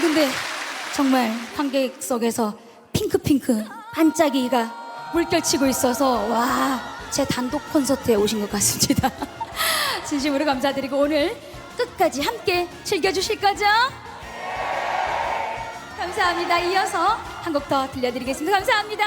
근데 정말 관객석에서 핑크핑크 반짝이가 물결치고 있어서 와, 제 단독 콘서트에 오신 것 같습니다. 진심으로 감사드리고 오늘 끝까지 함께 즐겨주실 거죠? 감사합니다. 이어서 한 곡 더 들려드리겠습니다. 감사합니다.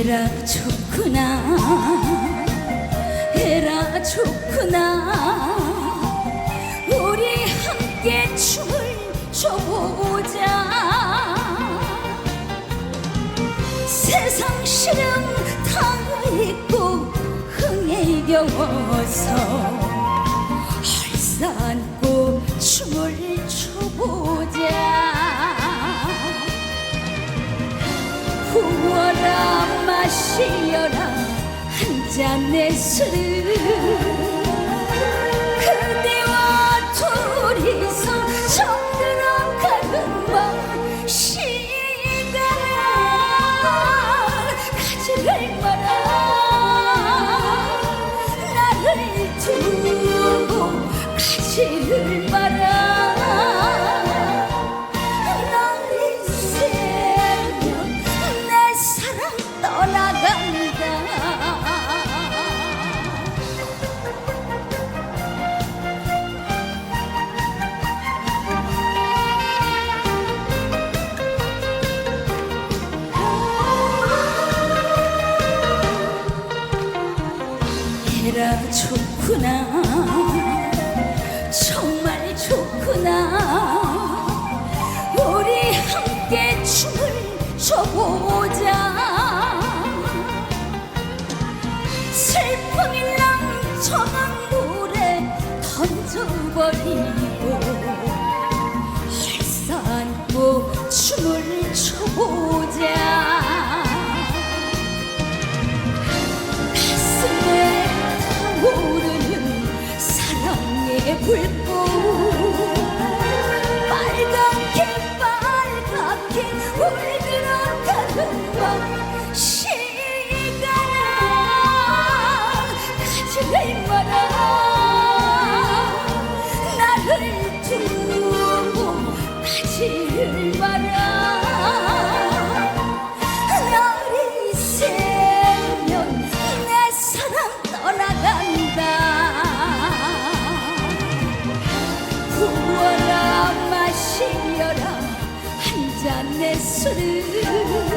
해라 좋구나. 해라 좋구나. 우리 함께 춤을 춰보자. 세상 시름 다 잊고 흥에 겨워서 헐벗고 춤을 춰보자. 부어라 마시어라. 한 잔의 술을 그대와 둘이서 정들어 가는 밤 시간아 가지를 마라. 나를 두고 가지를 좋구나 사 you.